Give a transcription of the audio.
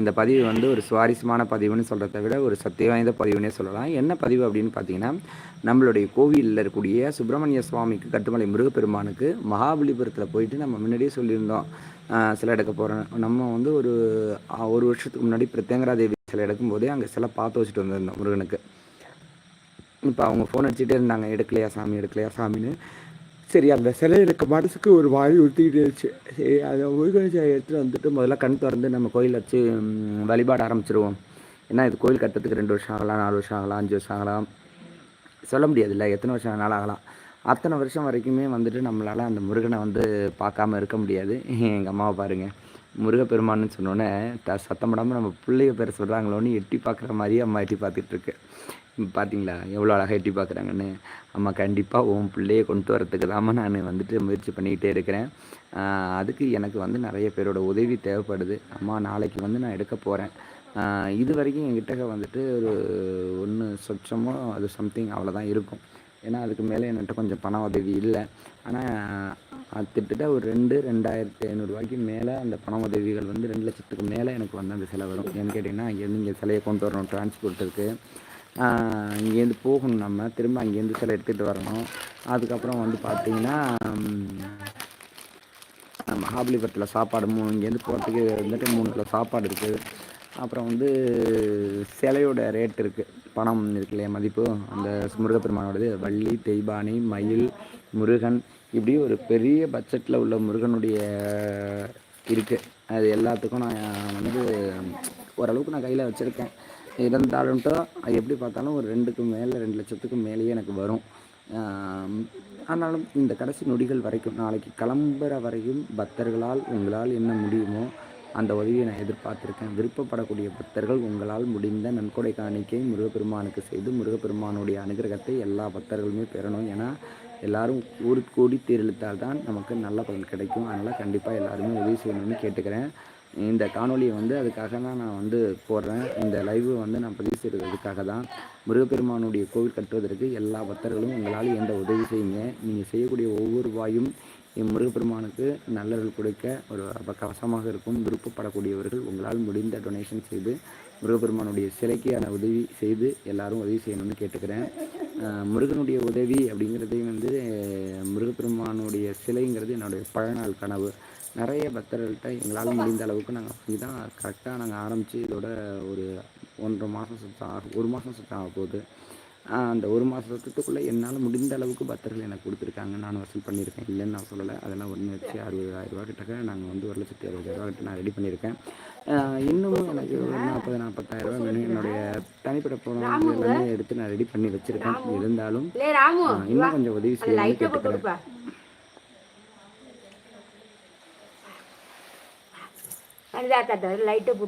இந்த பதிவு வந்து ஒரு சுவாரஸ்யமான பதிவுன்னு சொல்கிறத விட ஒரு சக்தி வாய்ந்த பதிவுன்னே சொல்லலாம். என்ன பதிவு அப்படின்னு பார்த்தீங்கன்னா நம்மளுடைய கோவிலில் இருக்கக்கூடிய சுப்பிரமணிய சுவாமிக்கு கட்டுமலை முருகப்பெருமானுக்கு மகாபலிபுரத்தில் போயிட்டு நம்ம முன்னாடியே சொல்லியிருந்தோம். சிலை எடுக்க போகிறோம் நம்ம வந்து ஒரு ஒரு வருஷத்துக்கு முன்னாடி பிரத்யங்கரா தேவி சிலை எடுக்கும் போதே அங்கே சிலை பார்த்து வச்சுட்டு வந்திருந்தோம் முருகனுக்கு. இப்போ அவங்க ஃபோன் அடிச்சுட்டே இருந்தாங்க எடுக்கலையா சாமி எடுக்கலையா சாமின்னு. சரி அந்த சிலை எனக்கு மனசுக்கு ஒரு வாய் ஊற்றிக்கிட்டு இருந்துச்சு. சரி அதை முருகன் சிலை எடுத்துகிட்டு வந்துட்டு முதல்ல கண் திறந்து நம்ம கோயில் வச்சு வழிபாட ஆரம்பிச்சிருவோம். ஏன்னா இது கோயில் கட்டுறதுக்கு ரெண்டு வருஷம் ஆகலாம் நாலு வருஷம் ஆகலாம் அஞ்சு வருஷம் ஆகலாம். சொல்ல முடியாதுல்ல எத்தனை வருஷம் வேணாலும் ஆகலாம். அத்தனை வருஷம் வரைக்குமே வந்துட்டு நம்மளால் அந்த முருகனை வந்து பார்க்காம இருக்க முடியாது. எங்கள் அம்மாவை பாருங்கள் முருகப்பெருமான்னு சொன்னோன்னே த சத்தம் படாமல் நம்ம பிள்ளைய பேர் சொல்கிறாங்களோன்னு எட்டி பார்க்குற மாதிரியே அம்மா எட்டி பார்த்துட்ருக்கு பார்த்தீங்களா எவ்வளோ அழகாக எட்டி பார்க்குறாங்கன்னு அம்மா கண்டிப்பாக உன் பிள்ளையை கொண்டு வரத்துக்கு தாம நான் வந்துட்டு முயற்சி பண்ணிக்கிட்டே இருக்கிறேன். அதுக்கு எனக்கு வந்து நிறைய பேரோட உதவி தேவைப்படுது. அம்மா நாளைக்கு வந்து நான் எடுக்க போகிறேன் இது வரைக்கும் என்கிட்ட வந்துட்டு ஒரு ஒன்று சொச்சமோ அது சம்திங் அவ்வளோதான் இருக்கும். ஏன்னா அதுக்கு மேலே என்கிட்ட கொஞ்சம் பண உதவி இல்லை. ஆனால் கிட்டத்தட்ட ஒரு ரெண்டு ரெண்டாயிரத்தி ஐநூறுரூவாய்க்கு மேலே அந்த பண உதவிகள் வந்து ரெண்டு லட்சத்துக்கு மேலே எனக்கு வந்து அந்த சிலை வரும். ஏன்னு கேட்டிங்கன்னா அங்கேருந்து இங்கே சிலையை கொண்டு வரணும் டிரான்ஸ்போர்ட் இருக்குது இங்கேருந்து போகணும் நம்ம. திரும்ப அங்கேருந்து சிலை எடுத்துகிட்டு வரணும். அதுக்கப்புறம் வந்து பார்த்திங்கன்னா மகாபலிபுரத்தில் சாப்பாடு மூணு இங்கேருந்து போகிறதுக்கு வந்துட்டு மூணு கிலோ சாப்பாடு இருக்குது அப்புறம் வந்து சிலையோட ரேட் இருக்குது பணம் இருக்கு இல்லையா? மதிப்பு. அந்த முருகப்பெருமானோடது. வள்ளி தெய்வானி மயில் முருகன். இப்படி ஒரு பெரிய பட்ஜெட்டில் உள்ள முருகனுடைய இருக்குது அது எல்லாத்துக்கும் நான் வந்து ஓரளவுக்கு நான் கையில் வச்சுருக்கேன். இருந்தாலும்ட்டு அது எப்படி பார்த்தாலும் ஒரு ரெண்டுக்கு மேலே ரெண்டு லட்சத்துக்கு மேலேயே எனக்கு வரும். ஆனாலும் இந்த கடைசி நொடிகள் வரைக்கும் நாளைக்கு கிளம்புற வரையும் பக்தர்களால் உங்களால் என்ன முடியுமோ அந்த உதவியை நான் எதிர்பார்த்துருக்கேன். விருப்பப்படக்கூடிய பக்தர்கள் உங்களால் முடிந்த நன்கொடை காணிக்கை முருகப்பெருமானுக்கு செய்து முருகப்பெருமானுடைய அனுகிரகத்தை எல்லா பக்தர்களுமே பெறணும். ஏன்னா எல்லாரும் ஊரு கூடி தேர்தெடுத்தால் தான் நமக்கு நல்ல பலன் கிடைக்கும். அதனால் கண்டிப்பாக எல்லாருமே உதவி செய்யணும்னு கேட்டுக்கிறேன். இந்த காணொலியை வந்து அதுக்காக தான் நான் வந்து போடுறேன். இந்த லைவு வந்து நான் பதிவு செய்கிறதுக்காக தான். முருகப்பெருமானுடைய கோவில் கட்டுவதற்கு எல்லா பக்தர்களும் உங்களால் எந்த உதவி செய்யுங்க. நீங்கள் செய்யக்கூடிய ஒவ்வொரு வாயும் இம்முருகப்பெருமானுக்கு நல்லவர்கள் கொடுக்க ஒரு கவசமாக இருக்கும். விருப்பப்படக்கூடியவர்கள் உங்களால் முடிந்த டொனேஷன் செய்து முருகப்பெருமானுடைய சிலைக்கான உதவி செய்து எல்லாரும் உதவி செய்யணும்னு கேட்டுக்கிறேன். முருகனுடைய உதவி அப்படிங்கிறதையும் வந்து முருகப்பெருமானுடைய சிலைங்கிறது என்னுடைய பழநாள் கனவு. நிறைய பக்தர்கள்ட்ட எங்களால் முடிந்த அளவுக்கு நாங்கள் செஞ்சு தான் கரெக்டாக நாங்கள் ஆரம்பித்து இதோட ஒரு ஒன்றரை மாதம் சுத்தம் ஆகும் ஒரு மாதம் சுத்தம் ஆக போகுது. அந்த ஒரு மாதத்துக்குள்ளே என்னால் முடிந்த அளவுக்கு பக்தர்கள் எனக்கு கொடுத்துருக்காங்க. நான் வசூல் பண்ணியிருக்கேன். இல்லைன்னு நான் சொல்லலை. அதெல்லாம் ஒன்று வச்சு அறுபதாயிரரூபா கிட்டக்க நாங்கள் வந்து ஒரு லட்சத்தி அறுபதாயிரரூபா கிட்ட நான் ரெடி பண்ணியிருக்கேன். இன்னமும் எனக்கு ஒரு நாற்பது நாற்பத்தாயிரரூபா வேணும் என்னுடைய தனிப்பட்ட பணம் எல்லாமே எடுத்து நான் ரெடி பண்ணி வச்சுருக்கேன். இருந்தாலும் இன்னும் கொஞ்சம் உதவி செய்ய கேட்டுக்கிறேன். லைட்டை